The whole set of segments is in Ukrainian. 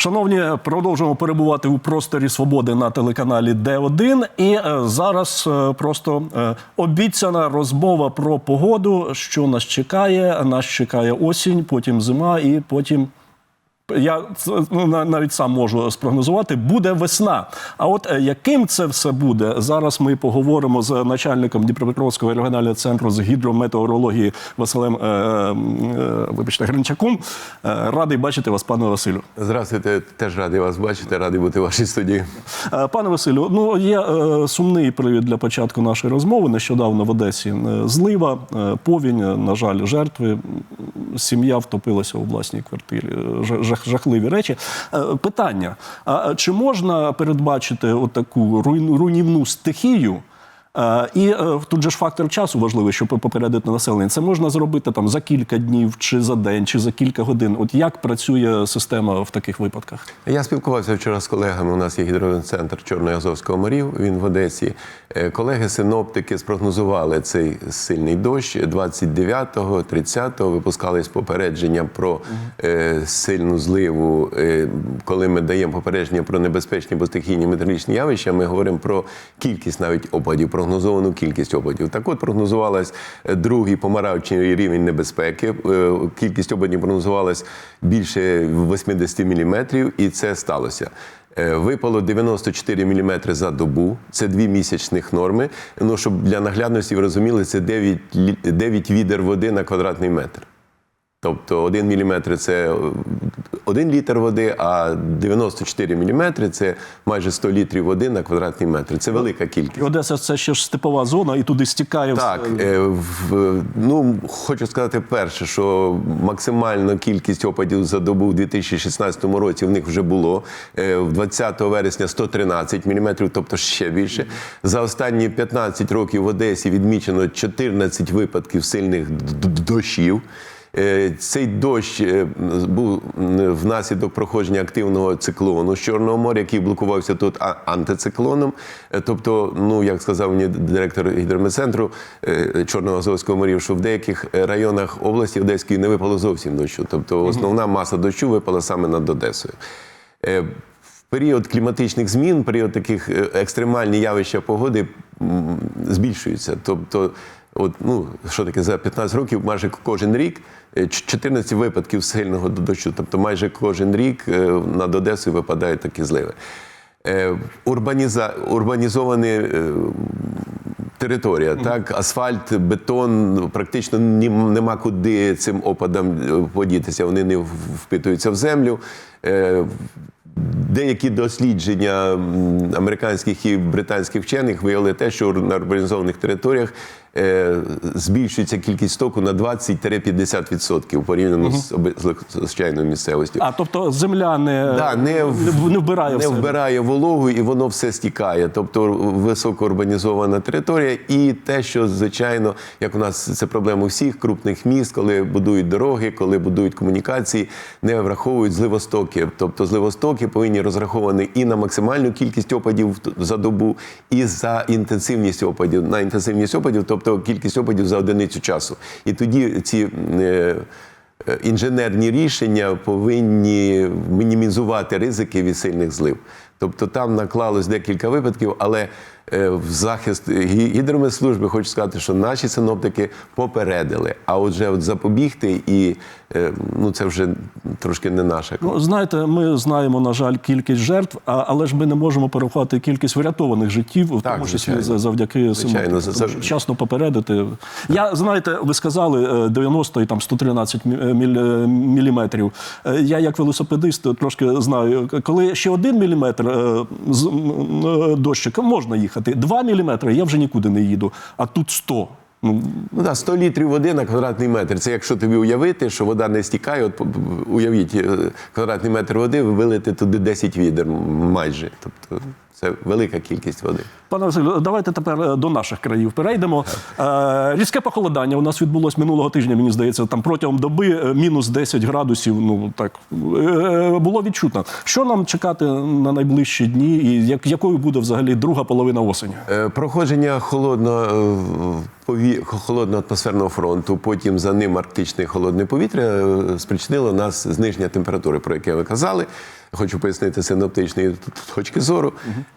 Шановні, продовжуємо перебувати у просторі свободи на телеканалі Д1. І е, зараз е, просто е, обіцяна розмова про погоду, що нас чекає. Нас чекає осінь, потім зима, і потім. Я ну, на- навіть сам можу спрогнозувати, буде весна. А от е, яким це все буде? Зараз ми поговоримо з начальником Дніпропетровського регіонального центру з гідрометеорології Василем е, е, вибачте, Гринчаком. Е, радий бачити вас, пане Василю. Здравствуйте, теж радий вас бачити, радий бути в вашій студії. Е, Пане Василю, ну є е, сумний привід для початку нашої розмови. Нещодавно в Одесі е, злива, е, повінь, е, на жаль, жертви. Сім'я втопилася у власній квартирі. Е, жах- жахливі речі. Е, Питання: а чи можна передбачити отаку руйнівну стихію? Е, І е, тут же ж фактор часу важливий, щоб попередити населення. Це можна зробити там за кілька днів, чи за день, чи за кілька годин. От як працює система в таких випадках? Я спілкувався вчора з колегами. У нас є гідроцентр Чорно-Азовського морів. Він в Одесі. Е, Колеги синоптики спрогнозували цей сильний дощ 29-го, 30-го. Випускались попередження про е, сильну зливу. Е, коли ми даємо попередження про небезпечні або стихійні метеорологічні явища, ми говоримо про кількість навіть опадів, прогнозовану кількість опадів. Так от прогнозувалась е, другий помаранчевий рівень небезпеки. Е, Кількість опадів прогнозувалась більше 80 мм, і це сталося. Е, Випало 94 мм за добу. Це дві місячних норми. Ну, щоб для наглядності ви розуміли, це 9, 9 відер води на квадратний метр. Тобто 1 мм це 1 літр води, а 94 мм це майже 100 літрів води на квадратний метр. Це велика кількість. І Одеса це ще ж степова зона, і туди стікає все. Так, е, в, ну хочу сказати перше, що максимальна кількість опадів за добу в 2016 році в них вже було. Е, В 20 вересня 113 мм, тобто ще більше. За останні 15 років в Одесі відмічено 14 випадків сильних дощів. Е, Цей дощ е, був внаслідок проходження активного циклону з Чорного моря, який блокувався тут антициклоном. Е, Тобто, ну як сказав мені директор гідрометцентру Чорного Азовського морів, що в деяких районах області Одеської не випало зовсім дощу. Тобто, основна маса дощу випала саме над Одесою. Період кліматичних змін, період таких екстремальні явища погоди м, збільшуються. Тобто, от, ну, що таке за 15 років, майже кожен рік е, 14 випадків сильного дощу. Тобто майже кожен рік е, над Одесою випадають такі зливи. Е, Урбаніза... Урбанізовані е, територія, так, асфальт, бетон, практично нема куди цим опадам е, подітися. Вони не впитуються в землю. Е, Деякі дослідження американських і британських вчених виявили те, що на урбанізованих територіях е, збільшується кількість стоку на 20-50% порівняно з оби- з звичайною місцевістю. А тобто земля не, Да, не, в- не вбирає не вбирає вологу і воно все стікає. Тобто високоурбанізована територія, і те, що звичайно, як у нас це проблема всіх крупних міст, коли будують дороги, коли будують комунікації, не враховують зливостоки. Тобто зливостоки повинні розраховані і на максимальну кількість опадів за добу, і за інтенсивність опадів. На інтенсивність опадів, тобто кількість опадів за одиницю часу. І тоді ці. е, Е, інженерні рішення повинні мінімізувати ризики від сильних злив. Тобто там наклалось декілька випадків, але е, в захист гідрометслужби хочу сказати, що наші синоптики попередили. А отже, от запобігти і ну це вже трошки не наша. Ну, знаєте, ми знаємо, на жаль, кількість жертв, а, але ж ми не можемо порахувати кількість врятованих життів, в Так, тому числі звичайно. завдяки Звичайно, за- Тому що вчасно попередити. Я знаєте, ви сказали е, 90 і там 113 е, е, міліметрів. Е, Я як велосипедист трошки знаю, коли ще один міліметр е, з- е, можна їхати. Два міліметри я вже нікуди не їду, а тут 100. Ну, Ну так, 100 літрів води на квадратний метр. Це якщо тобі уявити, що вода не стікає, от уявіть, е, квадратний метр води, ви вилите туди 10 відер майже. Тобто це велика кількість води. Пане Василю, давайте тепер е, до наших країв перейдемо. Е, різке похолодання у нас відбулось минулого тижня, мені здається, там протягом доби е, мінус 10 градусів. Ну так було відчутно. Що нам чекати на найближчі дні, і як, якою буде взагалі друга половина осені? Проходження холодного, холодного атмосферного фронту, потім за ним арктичне холодне повітря спричинило нас зниження температури, про яке ви казали. Хочу пояснити синоптичної точки зору.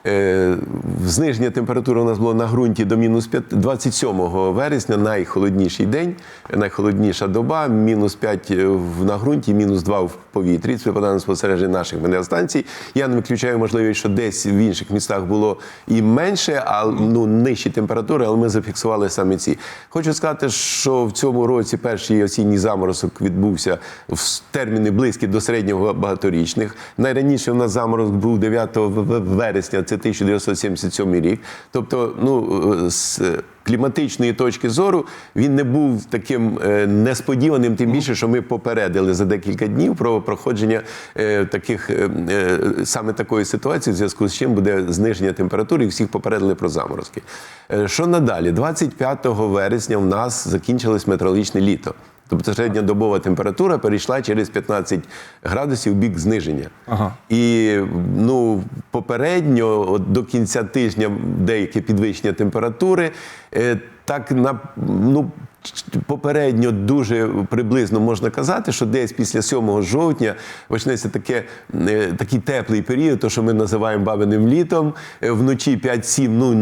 Е, Зниження температури у нас було на ґрунті до мінус 5, 27 вересня, найхолодніший день, найхолодніша доба, мінус 5 в- на ґрунті, мінус 2 в повітрі. Це випадає на спостереження наших метеостанцій. Я не виключаю можливість, що десь в інших містах було і менше, а ну нижчі температури, але ми зафіксували саме ці. Хочу сказати, що в цьому році перший осінній заморозок відбувся в терміни близькі до середнього багаторічних. Найраніше у нас заморозок був 9 в- в- вересня, це 1977 рік. Тобто, ну з кліматичної точки зору він не був таким е, несподіваним, тим більше, що ми попередили за декілька днів про проходження е, таких е, саме такої ситуації, в зв'язку з чим буде зниження температури, і всіх попередили про заморозки. Що надалі? 25 вересня в нас закінчилось метеорологічне літо. Тобто середньодобова температура перейшла через 15 градусів в бік зниження. Ага. І ну, попередньо, от до кінця тижня, деяке підвищення температури, е, так на ну. Попередньо дуже приблизно можна казати, що десь після 7 жовтня почнеться таке, е, такий теплий період, то що ми називаємо бабиним літом. Е, Вночі 5-7, ну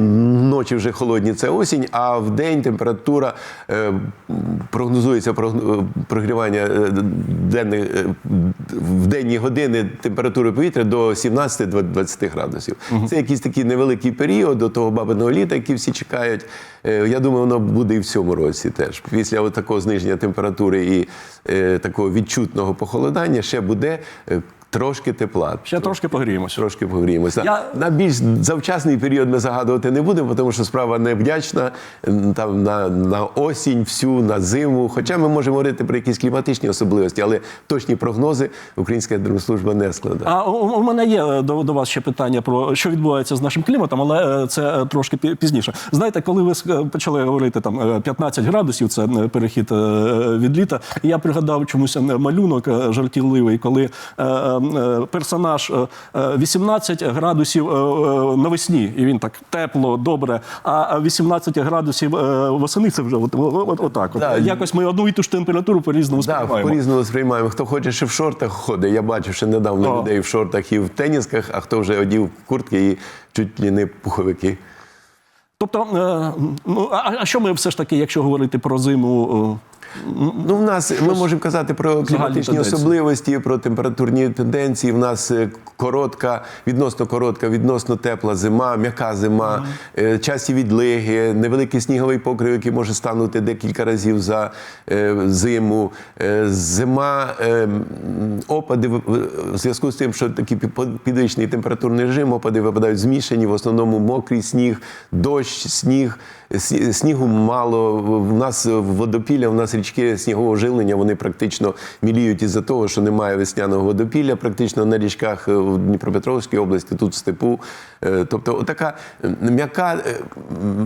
ночі вже холодні, це осінь, а в день температура е, прогнозується прогн- прогрівання денних в денні години температури повітря до 17-20 градусів. Це якийсь такий невеликий період до того бабиного літа, який всі чекають. Е, Я думаю, воно буде і в цьому році теж. Після такого зниження температури і е, такого відчутного похолодання ще буде е, трошки тепла. Ще трошки погріємося. Трошки погріємося. Я- На більш завчасний період ми загадувати не будемо, тому що справа невдячна там на, на осінь, всю, на зиму. Хоча ми можемо говорити про якісь кліматичні особливості, але точні прогнози Українська Держслужба не складає. А у, у мене є е, до, до вас ще питання про що відбувається з нашим кліматом, але е, це е, трошки пізніше. Знаєте, коли ви почали говорити там е, 15 градусів, це перехід від літа. Я пригадав чомусь малюнок жартівливий, коли персонаж е, е, 18 градусів е, е, навесні, і він так тепло, добре. А 18 градусів восени це вже от, от, от, отак. От. Да. Якось ми одну і ту ж температуру по-різному Так, сприймаємо. по-різному сприймаємо. Хто хоче ще в шортах ходить. Я бачив ще недавно О. людей в шортах і в тенісках, а хто вже одів куртки і чуть ли не пуховики. Тобто, ну а, що ми все ж таки, якщо говорити про зиму, Ну, в нас ми можемо казати про кліматичні особливості, про температурні тенденції. В нас е, коротка, відносно коротка, відносно тепла зима, м'яка зима, е, часті відлиги, невеликий сніговий покрив, який може станути декілька разів за е, зиму. Зима, опади в- зв'язку з тим, що такий пі- підвищений температурний режим, опади випадають змішані, в основному мокрий сніг, дощ, сніг. Сні- Снігу мало. В нас водопілля, в нас річки снігового жилення, вони практично міліють із-за того, що немає весняного водопілля, практично на річках е, в Дніпропетровській області, тут в степу. Е, Тобто, така м'яка, е,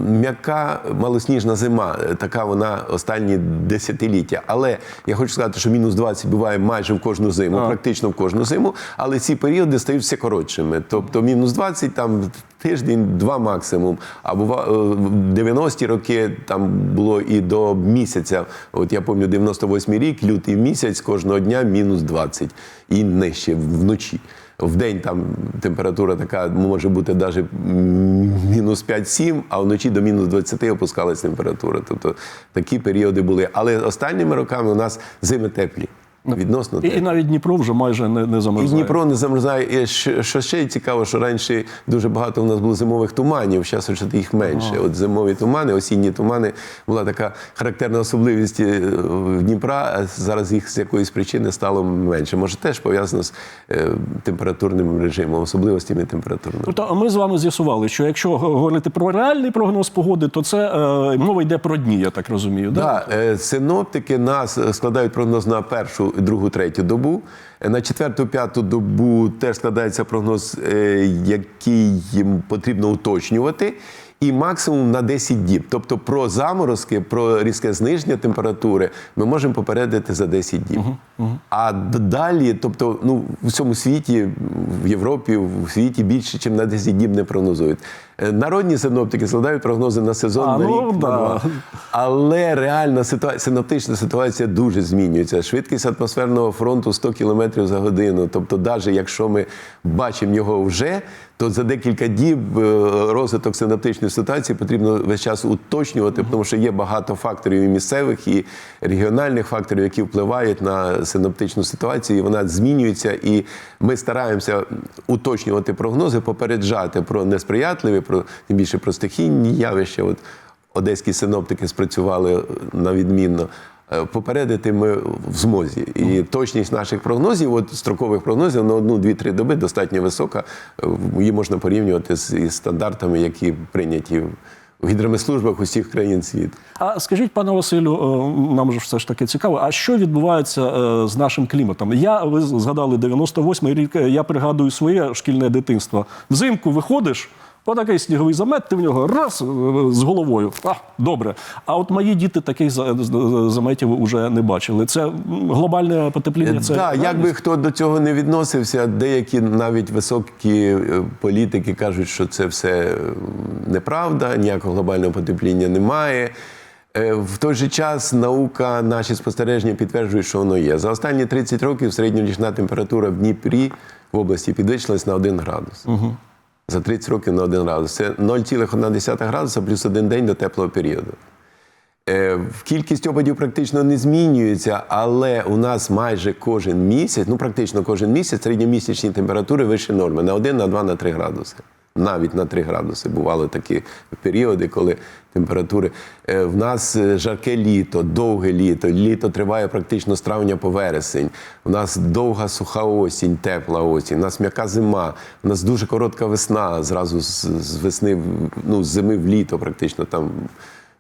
м'яка малосніжна зима, е, така вона останні десятиліття. Але я хочу сказати, що мінус 20 буває майже в кожну зиму, практично в кожну зиму, але ці періоди стають все коротшими. Тобто мінус 20 там тиждень, два максимум. А бува, е, в 90-ті роки там було і до місяця. От я пам'ятаю, 98 рік, лютий місяць, кожного дня мінус 20 і нижче вночі. В день там температура така може бути навіть мінус 5-7, а вночі до мінус 20 опускалась температура. Тобто такі періоди були. Але останніми роками у нас зими теплі. Відносно і, і навіть Дніпро вже майже не, не І. Дніпро не замерзає. І що, що ще цікаво, що раніше дуже багато у нас було зимових туманів, зараз вже їх менше. От зимові тумани, осінні тумани була така характерна особливість е, Дніпра. А зараз їх з якоїсь причини стало менше. Може, теж пов'язано з е, температурним режимом, особливостями температурного. Тобто ми з вами з'ясували, що якщо говорити про реальний прогноз погоди, то це е, мова йде про дні, я так розумію. Да? Да, е, синоптики нас е, складають прогноз на першу, другу, третю добу. Е, На четверту, п'яту добу теж складається прогноз, е, який їм потрібно уточнювати. І максимум на 10 діб. Тобто про заморозки, про різке зниження температури ми можемо попередити за 10 діб. А далі, тобто, ну в всьому світі, в Європі, в світі більше, ніж на 10 діб не прогнозують. Е, Народні синоптики складають прогнози на сезон А, на ну, рік. да. на два. Але реальна ситуація, синоптична ситуація дуже змінюється. Швидкість атмосферного фронту 100 км за годину. Тобто, навіть якщо ми бачимо його вже, то за декілька діб е, розвиток синоптичної ситуації потрібно весь час уточнювати, тому що є багато факторів і місцевих, і регіональних факторів, які впливають на синоптичну ситуацію. І вона змінюється, і ми стараємося уточнювати прогнози, попереджати про несприятливі, про тим більше про стихійні явища. От одеські синоптики спрацювали на відмінно. Е, Попередити ми в змозі. І точність наших прогнозів, от строкових прогнозів на одну, дві, три доби достатньо висока. Е, Її можна порівнювати з із стандартами, які прийняті в гідромислужбах усіх країн світу. А скажіть, пане Василю, е, нам же все ж таки цікаво, а що відбувається е, з нашим кліматом? Я ви згадали 98-й рік. е, Я пригадую своє шкільне дитинство. Взимку виходиш. Отакий сніговий замет, ти в нього раз е, з головою. А, добре. А от мої діти таких заметів вже не бачили. Це глобальне потепління. Це Так, як би хто до цього не відносився, деякі навіть високі е, політики кажуть, що це все е, неправда, ніякого глобального потепління немає. Е, В той же час наука, наші спостереження підтверджують, що воно є. За останні 30 років середньорічна температура в Дніпрі в області підвищилась на 1 градус. За 30 років на 1 градус. Це 0,1 градуса плюс один день до теплого періоду. Е, Кількість опадів практично не змінюється, але у нас майже кожен місяць, ну практично кожен місяць, середньомісячні температури вище норми на 1, на 2, на 3 градуси. Навіть на 3 градуси бували такі періоди, коли температури. Е, В нас е, жарке літо, довге літо. Літо триває практично з травня по вересень. У нас довга суха осінь, тепла осінь. У нас м'яка зима. У нас дуже коротка весна. Зразу з, весни, ну, з зими в літо, практично там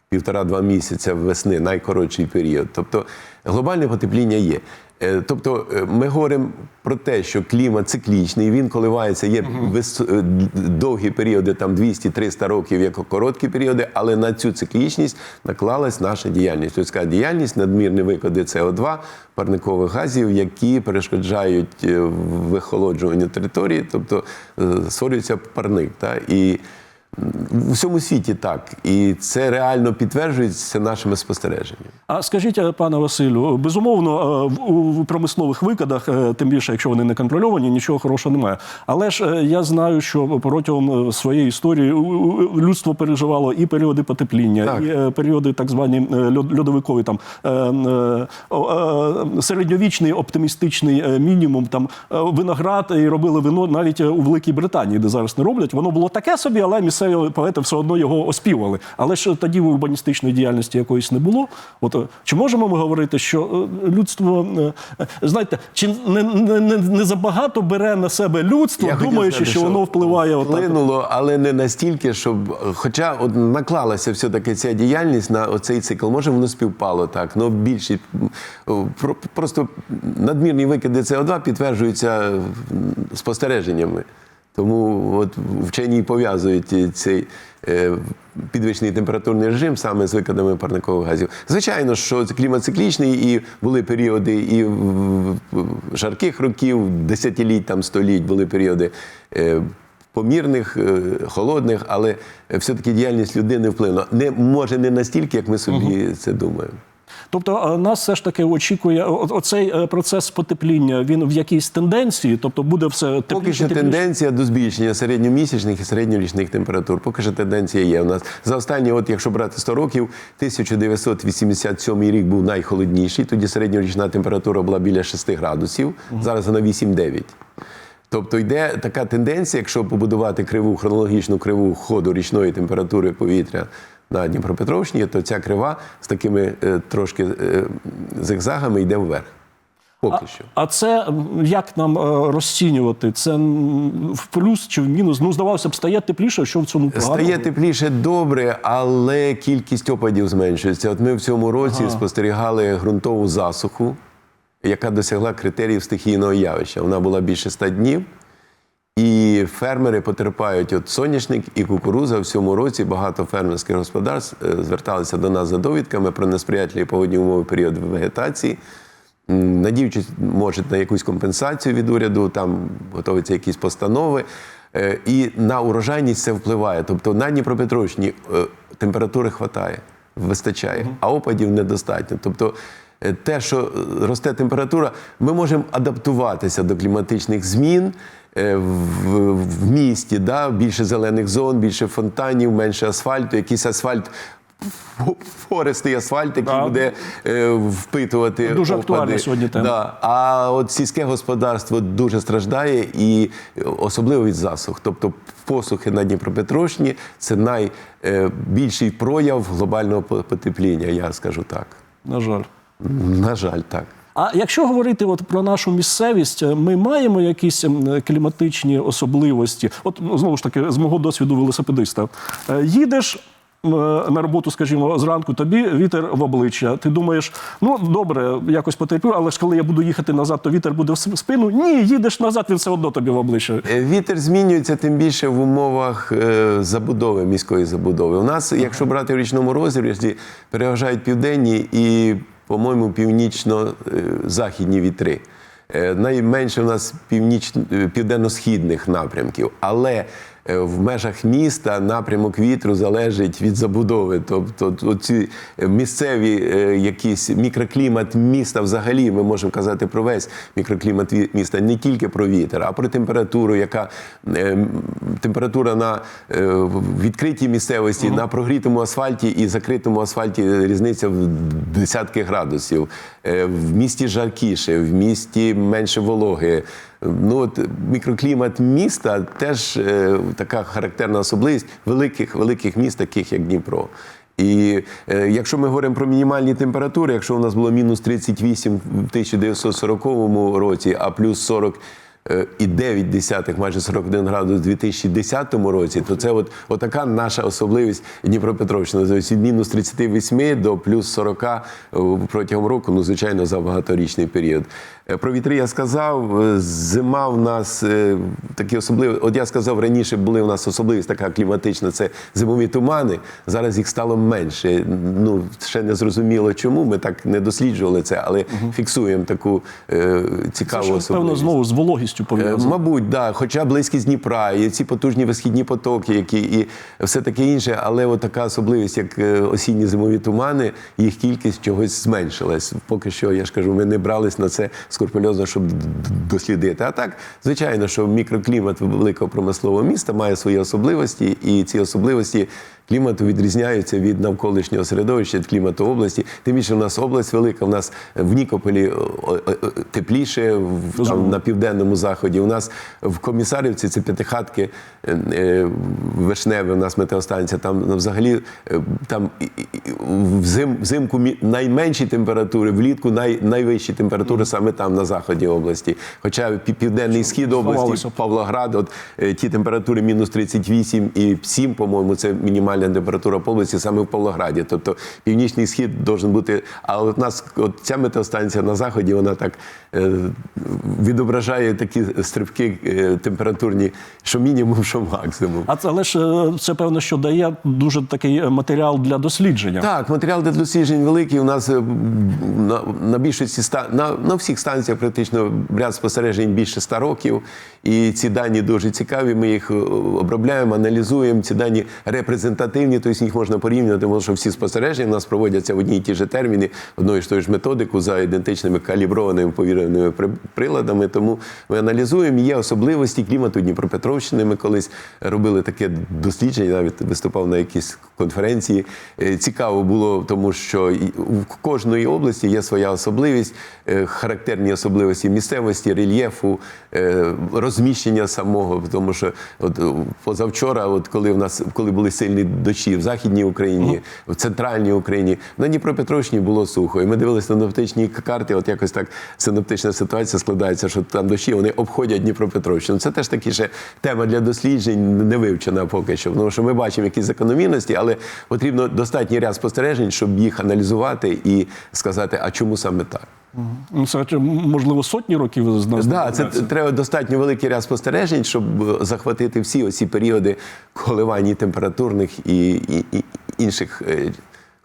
півтора-два місяця весни, найкоротший період. Тобто глобальне потепління є. Е, Тобто е, ми говоримо про те, що клімат циклічний, він коливається, є е, довгі періоди, там 200-300 років, як короткі періоди, але на цю циклічність наклалась наша діяльність. Людська діяльність, надмірні викиди СО2, парникових газів, які перешкоджають вихолоджуванню території, тобто створюється парник. Та? І в усьому світі так. І це реально підтверджується нашими спостереженнями. А скажіть, е, пане Василю, безумовно, е, у промислових викидах, е, тим більше, якщо вони не контрольовані, нічого хорошого немає. Але ж е, я знаю, що протягом е, своєї історії людство переживало і періоди потепління, Так. і е, періоди так звані е, льодовикові, там е, е, е, середньовічний оптимістичний е, мінімум, там е, виноград і робили вино навіть е, у Великій Британії, де зараз не роблять. Воно було таке собі, але місцеві поети все одно його оспівали. Але ж тоді урбаністичної діяльності якоїсь не було. От е, чи можемо ми говорити, що е, людство е, знаєте, чи не, не, не, не забагато бере на себе людство, Я думаючи, сказати, що воно впливає отак? вплинуло, але не настільки, щоб. Хоча от наклалася все-таки ця діяльність на оцей цикл. Може, воно співпало так. Ну більше просто надмірні викиди СО2 підтверджуються спостереженнями. Тому от вчені пов'язують цей е, підвищений температурний режим саме з викидами парникових газів. Звичайно, що клімат циклічний, і були періоди і жарких років, десятиліть, там століть, були періоди. е, Помірних, е, холодних, але все-таки діяльність людини вплинула. Не може не настільки, як ми собі це думаємо. Тобто е, нас все ж таки очікує оцей е, процес потепління. Він в якійсь тенденції, тобто буде все тепліше. Поки що тепліше. тенденція до збільшення середньомісячних і середньорічних температур. Поки що тенденція є. У нас за останні, от якщо брати 100 років, 1987 рік був найхолодніший. Тоді середньорічна температура була біля 6 градусів. Зараз вона 8-9. Тобто йде така тенденція, якщо побудувати криву хронологічну криву ходу річної температури повітря на Дніпропетровщині, то ця крива з такими е, трошки е, зигзагами йде вверх. Поки що. А це як нам е, розцінювати? Це в плюс чи в мінус? Ну, здавалося б, стає тепліше, що в цьому поганого? Стає тепліше добре, але кількість опадів зменшується. От ми в цьому році спостерігали ґрунтову засуху, яка досягла критеріїв стихійного явища. Вона була більше 100 днів. І фермери потерпають от соняшник і кукуруза в цьому році. Багато фермерських господарств е, зверталися до нас за довідками про несприятливі погодні умови період вегетації. Надіючись, може, на якусь компенсацію від уряду, там готуються якісь постанови. Е, І на урожайність це впливає. Тобто на Дніпропетровщині е, температури вистачає, вистачає, а опадів недостатньо. Тобто те, що росте температура, ми можемо адаптуватися до кліматичних змін. Е, В, в місті да, більше зелених зон, більше фонтанів, менше асфальту, якийсь асфальт, фористий асфальт, який Так. буде е, впитувати Дуже опади. актуальна сьогодні тема. Да. А от сільське господарство дуже страждає, і е, особливо від засух. Тобто посухи на Дніпропетровщині це найбільший прояв глобального потепління, я скажу так. На жаль. На жаль, так. А якщо говорити от про нашу місцевість, е, ми маємо якісь ем, кліматичні особливості. От ну, знову ж таки, з мого досвіду велосипедиста, Е, їдеш. На роботу, скажімо, зранку тобі вітер в обличчя. Ти думаєш, ну добре, якось потерплю, але ж коли я буду їхати назад, то вітер буде в спину. Ні, їдеш назад, він все одно тобі в обличчя. Е, Вітер змінюється тим більше в умовах е, забудови, міської забудови. У нас, якщо брати в річному розрізі, переважають південні і, по-моєму, північно-західні вітри. Е, Найменше у нас е, південно-східних напрямків. Але в межах міста напрямок вітру залежить від забудови. Тобто ці місцеві е, якісь мікроклімат міста взагалі ми можемо казати про весь мікроклімат міста, не тільки про вітер, а про температуру, яка е, температура на е, відкритій місцевості, на прогрітому асфальті і закритому асфальті різниця в десятки градусів. Е, В місті жаркіше, в місті менше вологи. Ну от мікроклімат міста теж е, така характерна особливість великих великих міст, таких як Дніпро. І е, якщо ми говоримо про мінімальні температури, якщо у нас було мінус 38 в 1940 році, а плюс 40 е, і 9 десятих, майже 41 градус у 2010 році, то це от, отака наша особливість Дніпропетровщини. Тобто від мінус 38 до плюс 40 е, протягом року, ну, звичайно, за багаторічний період. Е, Про вітри я сказав, е, зима в нас е, такі особливі. От я сказав раніше, були у нас особливість така кліматична, це зимові тумани. Зараз їх стало менше. Ну ще не зрозуміло чому. Ми так не досліджували це, але фіксуємо таку е, Це цікаву ж, особливість. певно, знову з вологістю Е. Мабуть, да. Хоча близькість Дніпра, і ці потужні висхідні потоки, які і все таке інше, але от така особливість, як осінні зимові тумани, їх кількість чогось зменшилась. Поки що, я ж кажу, ми не брались на це скрупульозно, щоб дослідити. А так, звичайно, що мікроклімат великого промислового міста має свої особливості, і ці особливості клімату відрізняються від навколишнього середовища, від клімату області. Тим більше у нас область велика, у нас в Нікополі о, о, о, тепліше, там, на південному заході. У нас в Комісарівці це п'ятихатки е, е, вишневе, у нас метеостанція. Там ну, взагалі е, там взим, взимку найменші температури, влітку най, найвищі температури саме там, на заході області. Хоча пі- південний схід області. Павлоград, от е, ті температури мінус 38 і 7, по-моєму, це мінімальна температура по області саме в Павлограді. Тобто північний схід должен бути. А от нас от ця метеостанція на заході, вона так е, відображає такі стрибки е, температурні, що мінімум, що максимум. А це але ж е, це певно, що дає дуже такий матеріал для дослідження. Так, матеріал для досліджень великий. У нас на, на більшості ста- на, на всіх станціях практично ряд спостережень більше 100 років. І ці дані дуже цікаві. Ми їх обробляємо, аналізуємо. Ці дані репрезентативні, тобто їх можна порівнювати, тому що всі спостереження у нас проводяться в одні і ті ж терміни, одною ж тою ж методику за ідентичними каліброваними повіреними приладами. Тому ми аналізуємо. Є особливості клімату Дніпропетровщини. Ми колись робили таке дослідження, навіть виступав на якійсь конференції. Е, Цікаво було, тому що в кожної області є своя особливість, е, характерні особливості місцевості, рельєфу, е, розміщення самого. Тому що от позавчора, от коли в нас коли були сильні дощі в Західній Україні, в центральній Україні, на Дніпропетровщині було сухо. І ми дивилися на синоптичні карти. От якось так синоптична ситуація складається, що там дощі вони обходять Дніпропетровщину. Це теж таки ще тема для досліджень не вивчена поки що. Тому що ми бачимо якісь закономірності, але потрібно достатній ряд спостережень, щоб їх аналізувати і сказати, а чому саме так. Ну, Це можливо сотні років з нас. Да, це треба достатньо великий ряд спостережень, щоб е, захватити всі оці періоди коливань і температурних і, і, і інших е,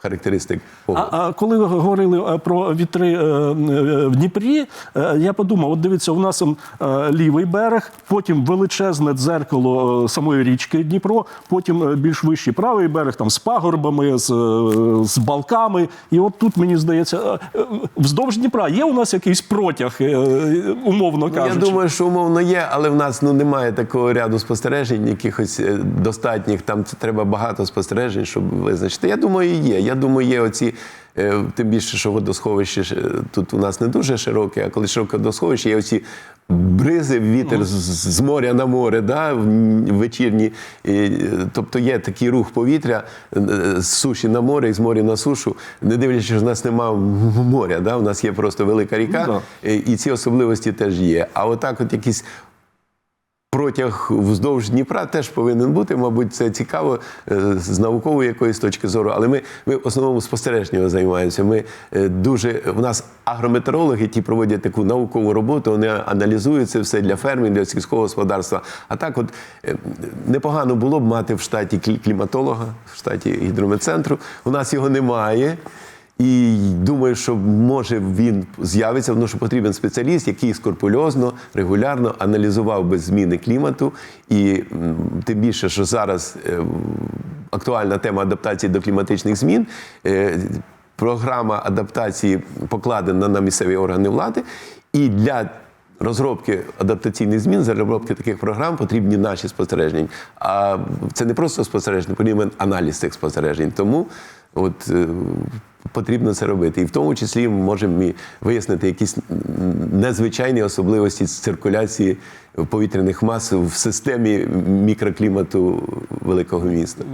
характеристик. А, а коли ви говорили е, про вітри е, е, в Дніпрі, я подумав: от дивіться, у нас лівий берег, потім величезне дзеркало самої річки Дніпро, потім більш вищий правий берег, там з пагорбами, з, з балками. І от тут мені здається, вздовж Дніпра є у нас якийсь протяг, умовно Ну, я думаю, що умовно є, але в нас ну немає такого ряду спостережень, якихось достатніх. Там треба багато спостережень, щоб визначити. Я думаю, є. Я думаю, є оці. е, Тим більше, що водосховище е, тут у нас не дуже широке, а коли широке водосховище, є оці бризи, вітер з, з моря на море, да, вечірні. І, е, тобто є такий рух повітря з суші на море і з моря на сушу, не дивлячись, що в нас немає моря, да, у нас є просто велика ріка. Ну, І ці особливості теж є. А отак, от якісь протяг вздовж Дніпра теж повинен бути. Мабуть, це цікаво е, з наукової якоїсь точки зору. Але ми, ми в основному спостереженням займаємося. Ми е, дуже у нас агрометеорологи, ті проводять таку наукову роботу. Вони аналізують це все для фермів, для сільського господарства. А так, от е, непогано було б мати в штаті кліматолога, в штаті гідрометцентру. У нас його немає. І думаю, що може він з'явиться, тому що потрібен спеціаліст, який скорпульозно, регулярно аналізував би зміни клімату. І тим більше, що зараз е, актуальна тема адаптації до кліматичних змін. е, Програма адаптації покладена на місцеві органи влади. І для розробки адаптаційних змін, за розробки таких програм потрібні наші спостереження. А це не просто спостереження, потрібен аналіз цих спостережень. Тому от е, потрібно це робити. І в тому числі ми можемо вияснити якісь незвичайні особливості циркуляції повітряних мас в системі мікроклімату великого міста.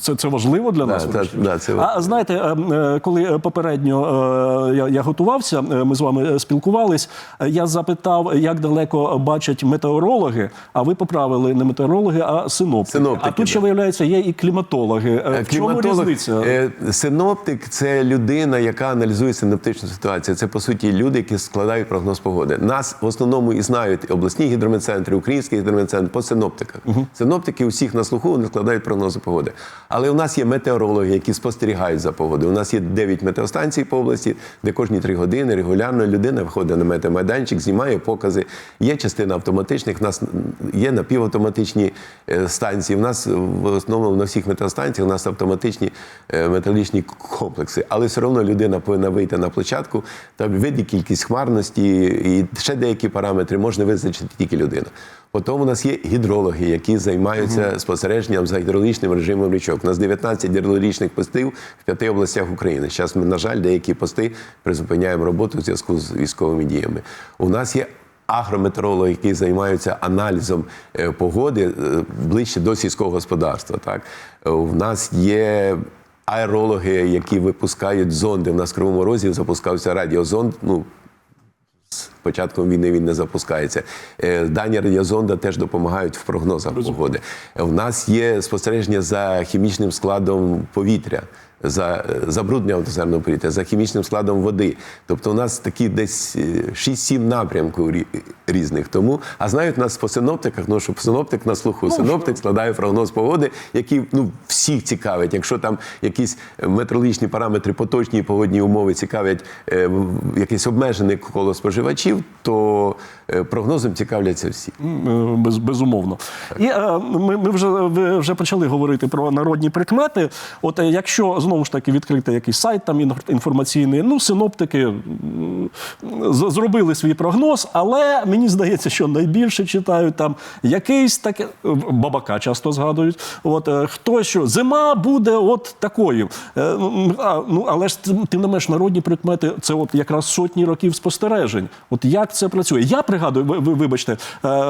Це, це важливо для нас. та- да, це а знаєте, е, е, коли попередньо е, я, я готувався, е, ми з вами спілкувались. е, Я запитав, як далеко бачать метеорологи. А ви поправили не метеорологи, а синоптики. Синоптики, а тут ще виявляється, є і кліматологи. Е, В чому різниця? е, Синоптик це людина, яка аналізує синоптичну ситуацію. Це по суті люди, які складають прогноз погоди. Нас в основному і знають обласні гідрометцентри, український гідрометцентр по синоптиках. Синоптики усіх на слуху вони складають прогнози погоди. Але у нас є метеорологи, які спостерігають за погодою. У нас є 9 метеостанцій по області, де кожні 3 години регулярно людина виходить на метеомайданчик, знімає покази. Є частина автоматичних, у нас є напівавтоматичні е, станції. У нас в основному на всіх метеостанціях у нас автоматичні е, метеорологічні комплекси. Але все одно людина повинна вийти на площадку, там виді кількість хмарності і ще деякі параметри можна визначити тільки людина. Потім у нас є гідрологи, які займаються спостереженням за гідрологічним режимом річок. У нас 19 гідрологічних постів в п'яти областях України. Зараз ми, на жаль, деякі пости призупиняємо роботу в зв'язку з військовими діями. У нас є агрометеорологи, які займаються аналізом е, погоди е, ближче до сільського господарства. Так у нас є. Аерологи, які випускають зонди. У нас в Кривому Розі запускався радіозонд. Ну, з початком війни він не запускається. Е, Дані радіозонда теж допомагають в прогнозах погоди. Е, У нас є спостереження за хімічним складом повітря. За е, забруднення атмосферного повітря, за хімічним складом води. Тобто у нас такі десь е, 6-7 напрямків різних. Тому, а знають нас по синоптиках, ну що синоптик на слуху. Синоптик складає прогноз погоди, який ну, всіх цікавить. Якщо там якісь метеорологічні параметри, поточні погодні умови цікавлять е, якесь обмежене коло споживачів, то е, прогнозом цікавляться всі. Е, Без, безумовно. І е, ми, ми вже, вже почали говорити про народні прикмети. От е, якщо знову ж таки відкрити якийсь сайт там інформаційний, ну синоптики зробили свій прогноз, але мені здається, що найбільше читають там якийсь таке бабака часто згадують. От е, хто що зима буде от такою. Е, а, ну але ж тим не менш народні прикмети це от якраз сотні років спостережень. От як це працює? Я пригадую, ви, ви вибачте, е,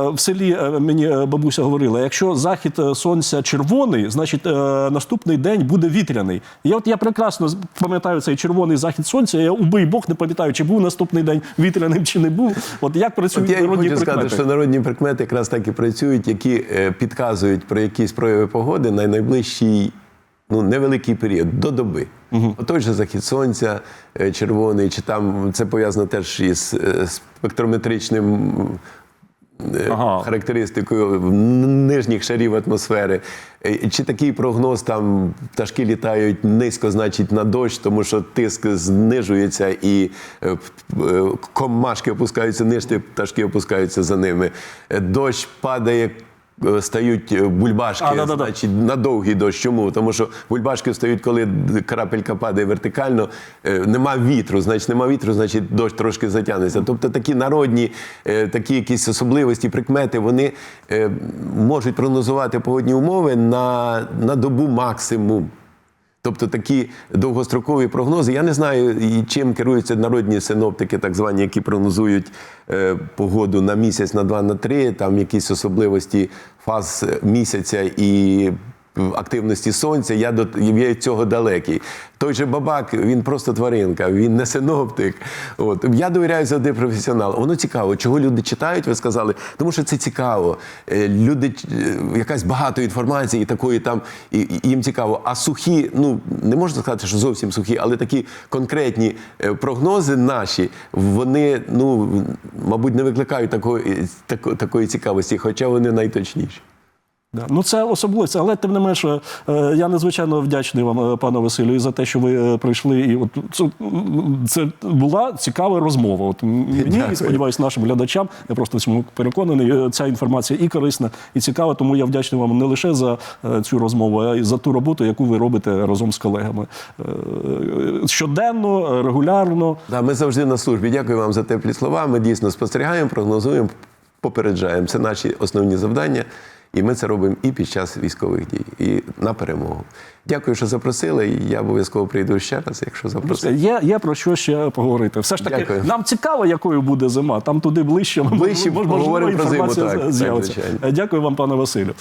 в селі мені бабуся говорила: якщо захід сонця червоний, значить наступний день буде вітряний. І от я прекрасно пам'ятаю цей червоний захід сонця. Я убий Бог не пам'ятаю, чи був наступний день вітряним, чи не був. От як працюють От я народні хочу прикмети? сказати, що народні прикмети якраз так і працюють, які е, підказують про якісь прояви погоди на найближчий ну, невеликий період до доби. Угу. Той же захід сонця е, червоний, чи там це пов'язано теж із е, спектрометричним Ага. характеристикою нижніх шарів атмосфери. Е, Чи такий прогноз там пташки літають низько, значить на дощ, тому що тиск знижується і е, е, комашки опускаються нижче, пташки опускаються за ними. Е, Дощ падає. Е, Стають е, бульбашки, А, да-да-да. значить, на довгий дощ. Чому? Тому що бульбашки стають, коли крапелька падає вертикально, е, нема вітру, значить нема вітру, значить дощ трошки затягнеться. Тобто такі народні, такі якісь особливості, прикмети, вони можуть прогнозувати погодні умови на, на добу максимум. Тобто такі довгострокові прогнози. Я не знаю, чим керуються народні синоптики, так звані, які прогнозують е, погоду на місяць, на два, на три, там якісь особливості фаз місяця і активності сонця. Я до я цього далекий. Той же бабак, він просто тваринка, він не синоптик. От я довіряю завжди професіоналу. Воно цікаво, чого люди читають. Ви сказали, тому що це цікаво. Е, Люди е, якась багато інформації, такої там і, і їм цікаво. А сухі, ну не можна сказати, що зовсім сухі, але такі конкретні е, прогнози наші, вони ну мабуть не викликають такої, такої цікавості, хоча вони найточніші. Да. Ну це особливість, але тим не менше, е, я надзвичайно вдячний вам, е, пане Василю, за те, що ви е, прийшли. І от це, це була цікава розмова. От мені і сподіваюся, нашим глядачам. Я просто в цьому переконаний. Ця інформація і корисна, і цікава. Тому я вдячний вам не лише за цю розмову, а й за ту роботу, яку ви робите разом з колегами щоденно, регулярно. Да, ми завжди на службі. Дякую вам за теплі слова. Ми дійсно спостерігаємо, прогнозуємо, попереджаємо. Це наші основні завдання. І ми це робимо і під час військових дій, і на перемогу. Дякую, що запросили. і Я обов'язково прийду ще раз, якщо запросили. Є, є про що ще поговорити. Все ж таки, Дякую. нам цікаво, якою буде зима. Там туди ближче, Ближче можливо, поговоримо про зиму, так, так, звичайно. Дякую вам, пане Василю.